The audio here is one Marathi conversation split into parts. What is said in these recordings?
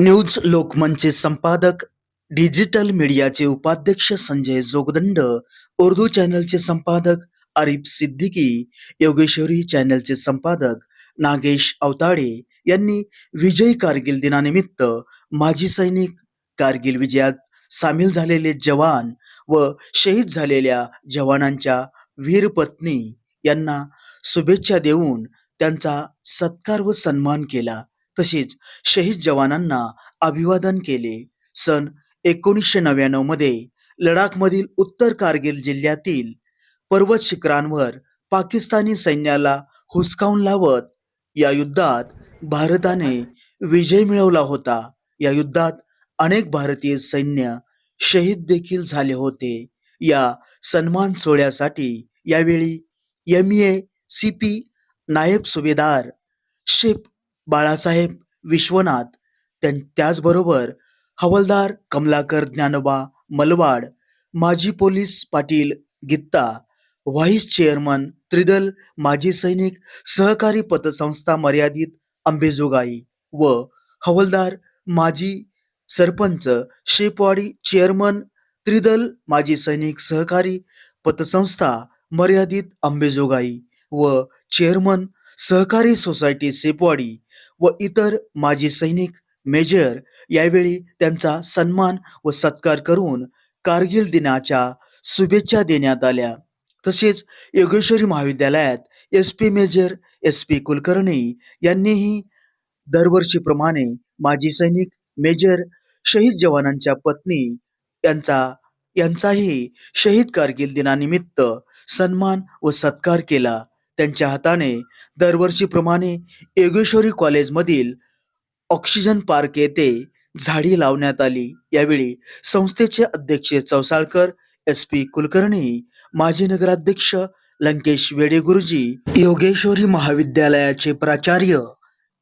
न्यूज लोकमनचे संपादक डिजिटल मीडियाचे उपाध्यक्ष संजय जोगदंड उर्दू चॅनलचे संपादक अरिफ सिद्दीकी योगेश्वरी चॅनलचे संपादक नागेश अवताडे यांनी विजयी कारगिल दिनानिमित्त माजी सैनिक कारगिल विजयात सामील झालेले जवान व शहीद झालेल्या जवानांच्या वीर पत्नी यांना शुभेच्छा देऊन त्यांचा सत्कार व सन्मान केला. तसेच शहीद जवानांना अभिवादन केले. सन एकोणीसशे नव्याण्णवमध्ये लडाखमधील उत्तर कारगिल जिल्ह्यातील पर्वत शिखरांवर पाकिस्तानी सैन्याला हुसकावून लावत या युद्धात भारताने विजय मिळवला होता. या युद्धात अनेक भारतीय सैन्य शहीद देखील झाले होते. या सन्मान सोहळ्यासाठी यावेळी एम ए सी पी नायब सुभेदार शेप बाळासाहेब विश्वनाथ त्यां- त्याचबरोबर हवालदार कमलाकर ज्ञानोबा मलवाड माजी police Patil Gitta vice chairman Tridal माजी सैनिक सहकारी पतसंस्था मर्यादित अंबेजोगाई व हवलदार माजी सरपंच शेपवाडी चेअरमन त्रिदल माजी सैनिक सहकारी पतसंस्था मर्यादित अंबेजोगाई व चेअरमन सहकारी सोसायटी सेपवाडी व इतर माजी सैनिक मेजर यावेळी त्यांचा सन्मान व सत्कार करून कारगिल दिनाच्या शुभेच्छा देण्यात आल्या. तसेच योगेश्वरी महाविद्यालयात S P major S P Kulkarni यांनीही दरवर्षीप्रमाणे माजी सैनिक मेजर शहीद जवानांच्या पत्नी यांचा यांचाही शहीद कारगिल दिनानिमित्त सन्मान व सत्कार केला. त्यांच्या हाताने दरवर्षीप्रमाणे योगेश्वरी कॉलेजमधील ऑक्सिजन पार्क येथे झाडी लावण्यात आली. यावेळी संस्थेचे अध्यक्ष चौसाळकर एस पी कुलकर्णी माजी नगराध्यक्ष लंकेश वेडे गुरुजी योगेश्वरी महाविद्यालयाचे प्राचार्य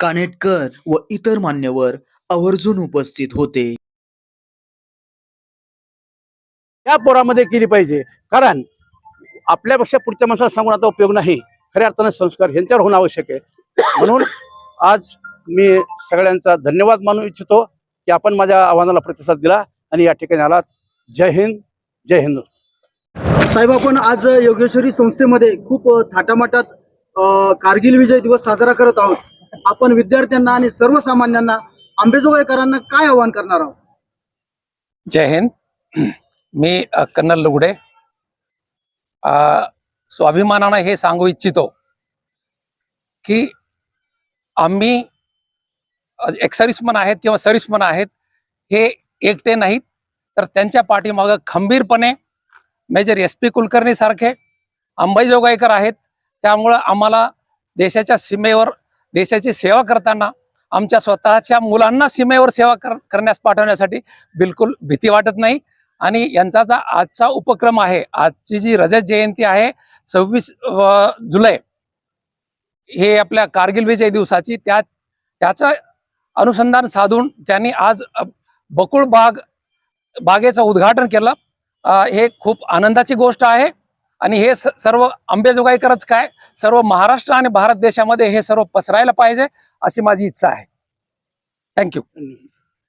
कानेटकर व इतर मान्यवर आवर्जून उपस्थित होते. त्या पोरामध्ये केली पाहिजे. कारण आपल्यापेक्षा पुढच्या माणसाला सांगून आता उपयोग नाही. खऱ्या अर्थाने संस्कार ह्यांच्यावर होणं आवश्यक आहे. म्हणून आज मी सगळ्यांचा धन्यवाद मानू इच्छितो की आपण माझ्या आव्हानाला प्रतिसाद दिला आणि या ठिकाणी आलात. जय हिंद जय हिंद. साहेब आपण आज योगेश्वरी संस्थेमध्ये खूप थाटामाटात कारगिल विजय दिवस साजरा करत आहोत. आपण विद्यार्थ्यांना आणि सर्वसामान्यांना आंबेजोगाईकरांना काय आवाहन करणार आहोत? जय हिंद. मी अ, कर्नल लुगडे. अ, स्वाभिमानानं हे सांगू इच्छितो की आम्ही एक्सरिसमन आहेत किंवा सरिसमन आहेत हे एकटे नाहीत. तर त्यांच्या पाठीमागं खंबीरपणे मेजर एस पी कुलकर्णी सारखे अंबाईजोगाईकर आहेत. त्यामुळं आम्हाला देशाच्या सीमेवर देशाची सेवा करताना आमच्या स्वतःच्या मुलांना सीमेवर सेवा कर करण्यास पाठवण्यासाठी बिलकुल भीती वाटत नाही. आणि यांचा जा आजचा उपक्रम आहे आजची जी रजत जयंती आहे सव्वीस जुलै हे आपल्या कारगिल विजय दिवसाची त्या त्याचं अनुसंधान साधून त्यांनी आज बकुळ बाग बागेचं उद्घाटन केलं. हे खूप आनंदाची गोष्ट आहे. आणि हे स- सर्व अंबेजोगाईकरच काय सर्व महाराष्ट्र आणि भारत देशामध्ये हे सर्व पसरायला पाहिजे अशी माझी इच्छा आहे. थँक्यू.